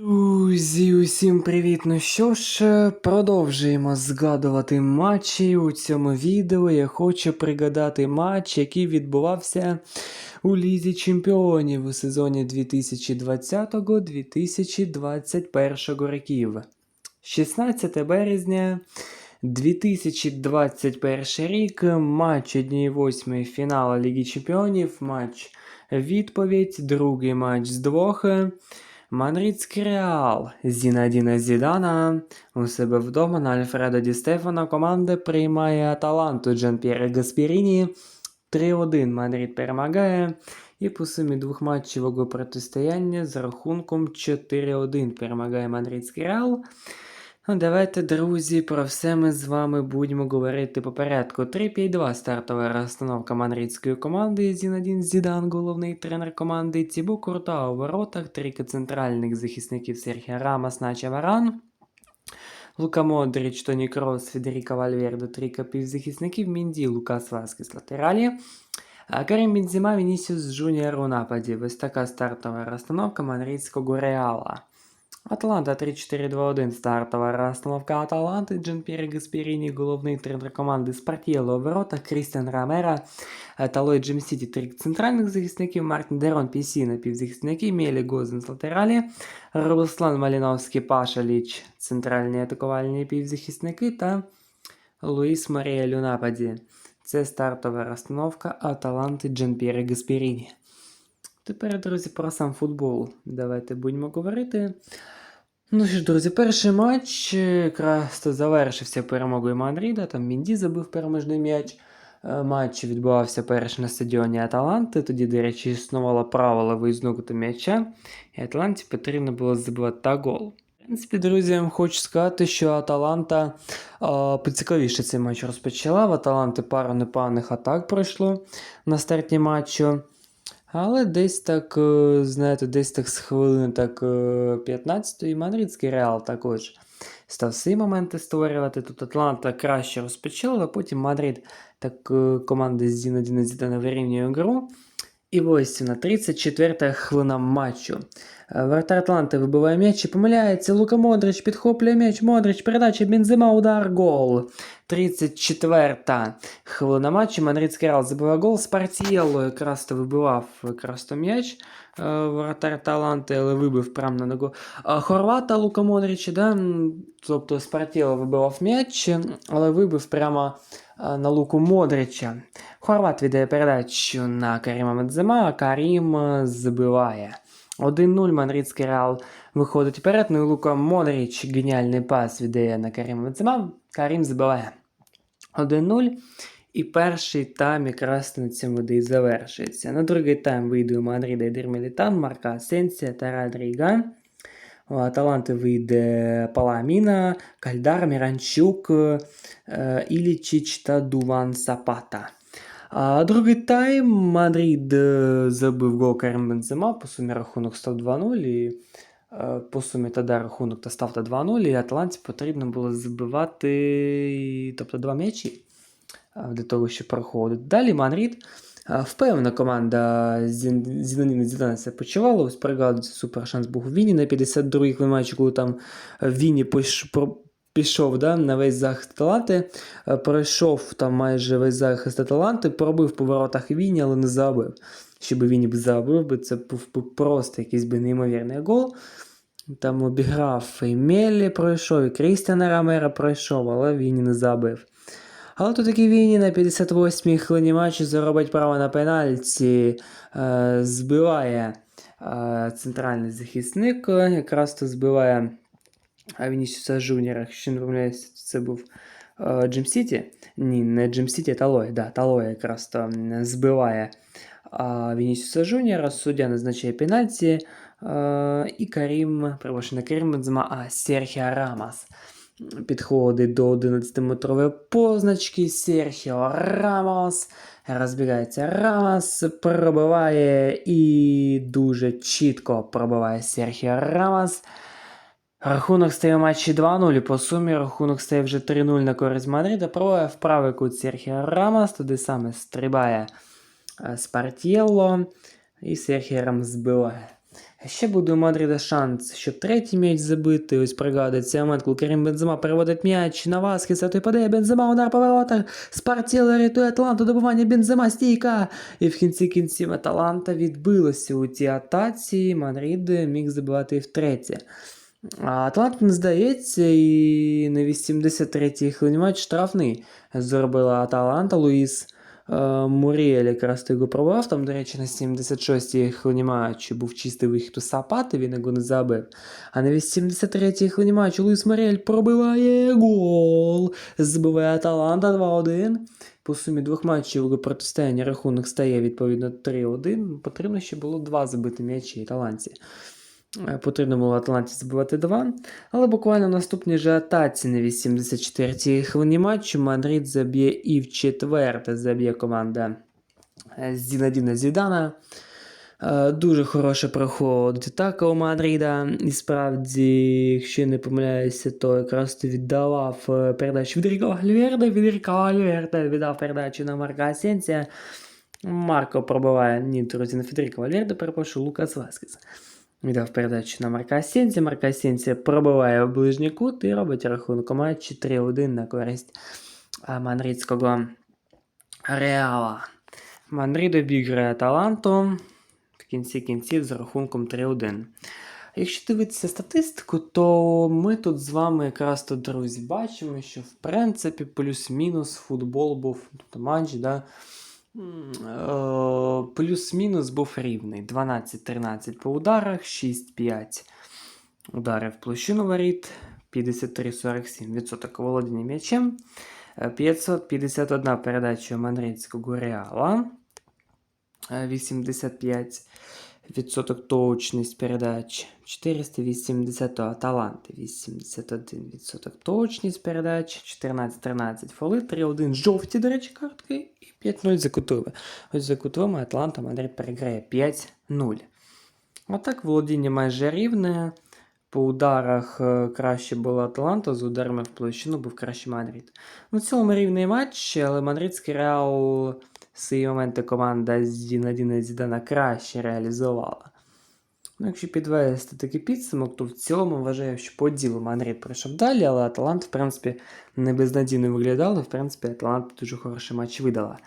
Друзі, усім привіт! Ну що ж, е, продовжуємо згадувати матчі. У цьому відео я хочу пригадати матч, який відбувався у Лізі Чемпіонів у сезоні 2020-2021 років. 16 березня 2021 рік, матч 1-8 фіналу Ліги Чемпіонів, матч відповідь, другий матч з двох. Мадридський Реал Зінадіна Зідана у себе вдома на Альфредо Ді Стефана команда приймає Аталанту Джанп'єре Гаспіріні. 3-1 Мадрид перемагає. І по сумі двох матчевого протистояння з рахунком 4-1 перемагає Мадридський Реал. Ну, давайте, друзі, про все ми з вами будемо говорити по порядку. 3-5-2 стартова розстановка мадридської команди. Зінадін Зідан, головний тренер команди. Тібу Курта у воротах, трійка центральних захисників Серхія Рамас, Нача Варан. Лука Модрич, Тоні Крос, Федеріка Вальвердо, трійка півзахисників, Мінді, Лукас Васкес латералі. А Карим Бензима, Вінісіус Джуніор у нападі. Ось така стартова розстановка мадридського Реала. Атланта 3-4-2-1 стартова розстановка Аталанти, Джанпіре Гаспіріні, головний тренер команди Спартієло у Крістіан Рамера, е, Талой Джим Сіті, три центральних захисників, Мартін Дерон Пісі на півзахисники, Мєлі Гозен латералі, Руслан Маліновський, Пашаліч, центральні атакувальні півзахисники та Луїс Маріель у нападі. Це стартова розстановка Аталанти Джанпіре Гаспіріні. Тепер, друзі, про сам футбол. Давайте будемо говорити. Ну що ж, друзі, перший матч е, якраз то завершився перемогою Мадрида. Там Мінді забив переможний м'яч. Е, Матч відбувався перший на стадіоні Аталанти. Тоді, до речі, існувало правило виїзного м'яча, і Аталанті потрібно було забивати та гол. В принципі, друзі, хочу сказати, що Аталанта а, поцікавіше цей матч розпочала. В Аталанти пару непоганих атак пройшло на старті матчу. Але десь так, е, знаєте, десь так з хвилини так 15-ї Мадридський Реал також став свої моменти створювати. Тут Атланта краще розпочала, а потім Мадрид так е, команда з Зінодіна Зідана вирівнює гру. І ось на 34-та хвилина матчу. Е, Вратар Атланти вибиває м'яч і помиляється. Лука Модрич підхоплює м'яч. Модрич, передача Бензима, удар, гол. 34-та хвилина матчу. Мадридський Реал забиває гол. Спартієло якраз то вибивав якраз то м'яч. е, Вратар Таланти, але вибив прямо на ногу. Хорвата Лука Модрича, да? тобто Спартієло вибивав м'яч, але вибив прямо на луку Модрича. Хорват віддає передачу на Каріма Медзема, а Карім е, забиває. 1-0 Мадридський Реал виходить вперед. Ну і Лука Модрич геніальний пас віддає на Каріма Медзема. Карім забиває. 1-0. І перший тайм якраз на цьому й завершується. На другий тайм вийде у Мадрида Едер Мілітан, Марка Асенсія та Радріга. У Аталанти вийде Паламіна, Кальдар, Міранчук, е, Ілічіч та Дуван Сапата. А другий тайм Мадрид е, забив гол Карим Бензема, по сумі рахунок став 2-0, і по сумі тоді рахунок та став та 2-0, і Атланті потрібно було забивати тобто, два м'ячі е, для того, щоб проходити. Далі Мадрид. е, Впевнена команда Зін- Зінаніна Зідана це почувала. Ось пригадується супер шанс був у Віні на 52-й хвилинці, коли там е, Віні пішов да, на весь захист Аталанти, е, пройшов там майже весь захист Аталанти, пробив по воротах Віні, але не забив. Щоб Віні б забив, би це був би просто якийсь би неймовірний гол. Там обіграв і Меллі пройшов, і Крістіана Рамера пройшов, але Віні не забив. Але тут таки Віні на 58-й хвилині матчу заробить право на пенальті, е, збиває е, центральний захисник, якраз то збиває е, Вінісіуса Жуніора, якщо не помиляюся, це був Джим Сіті. Ні, не Джим Сіті, Талой. Да, Талой якраз то збиває Вінісіуса Жуніора, суддя назначає пенальті, і Карім, не Карім Бензема, а Серхіо Рамас підходить до 11-метрової позначки. Серхіо Рамос. Розбігається Рамос, пробиває і дуже чітко пробиває Серхіо Рамос. Рахунок стає в матчі 2-0. По сумі рахунок стає вже 3-0 на користь Мадрида. Пробує в правий кут Серхіо Рамос. Туди саме стрибає е, Спартєлло. І Серхіо Рамос збиває. Ще буде у Мадрида шанс, щоб третій м'яч забити. Ось пригадує цей момент, коли Карім Бензема переводить м'яч на Васкіса, той падає Бензема, удар по воротах. Спартіла рятує Атланту, добивання Бензема, стійка. І в кінці кінців Аталанта відбилася у цій атаці. Мадрид міг забивати і втретє. А Атлант не здається, і на 83-й хвилині штрафний зробила Аталанта. Луїс Муріель якраз його пробував. Там, до речі, на 76-й хвилині матчу був чистий вихід у Сапати, він його не забив. А на 83-й хвилині матчу Луїс Муріель пробиває гол. Збиває Аталанта 2-1. По сумі двох матчів протистояння рахунок стає відповідно 3-1. Потрібно ще було два забити м'ячі італанці. Е, Потрібно було Атланті забивати 2. Але буквально в наступній же атаці на 84-й хвилині матчу Мадрид заб'є і в четверте заб'є команда е, Зінадіна Зідана. Е, Дуже хороша проходить атака у Мадрида. І справді, якщо не помиляюся, то якраз ти віддавав передачу Федеріко Альверде. Федеріко Альверде віддав передачу на Марка Асенсія. Марко пробиває, ні, друзі, не Федеріко Альверде, перепрошую, Лукас Васкес. Віддав передачу на Марка Асенсія. Марка Асенсія пробиває в ближній кут і робить рахунок матчі 3-1 на користь а, Реала. Мадрид обіграє Аталанту в кінці кінців з рахунком 3-1. Якщо дивитися статистику, то ми тут з вами якраз тут, друзі, бачимо, що в принципі плюс-мінус футбол був, тобто матч, да, плюс-мінус був рівний. 12-13 по ударах, 6-5 ударів в площину воріт, 53-47% володіння м'ячем, е, 551 передача Манрицького Реала, е, 85 відсоток точність передач, 480 Аталанти, 81 відсоток точність передач, 14-13 фоли, 3-1 жовті, до речі, картки і 5-0 за. Ось за кутовими Атланта Мадрид переграє 5-0. Отак володіння майже рівне. По ударах е, краще була Атланта, з ударами в площину був краще Мадрид. Ну, в цілому рівний матч, але мадридський Реал свої моменти команда Зінадіна Зідана краще реалізувала. Ну, якщо підвести такий підсумок, то в цілому вважаю, що по ділу Мадрид пройшов далі, але Аталант, в принципі, не безнадійно виглядав, і, в принципі, Аталант дуже хороший матч видала.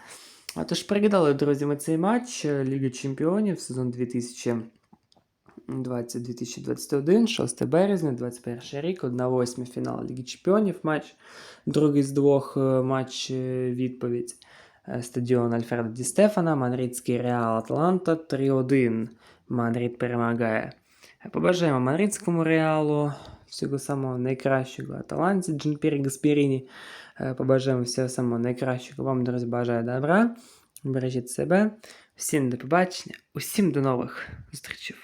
А тож переглядали, друзі, ми цей матч Ліги Чемпіонів сезон 2020-2021, 6 березня, 21 рік, 1-8 фінал Ліги Чемпіонів матч, другий з двох е, матч е, відповідь. Е, Стадіон Альфреда Ді Стефана, Мадридський Реал Атланта 3-1. Мадрид перемагає. Е, Побажаємо мадридському реалу всього самого найкращого Аталанті Джанпірі Гасперіні. Е, Побажаємо всього самого найкращого. Вам, друзі, бажаю добра. Бережіть себе. Всім до побачення, усім до нових зустрічей.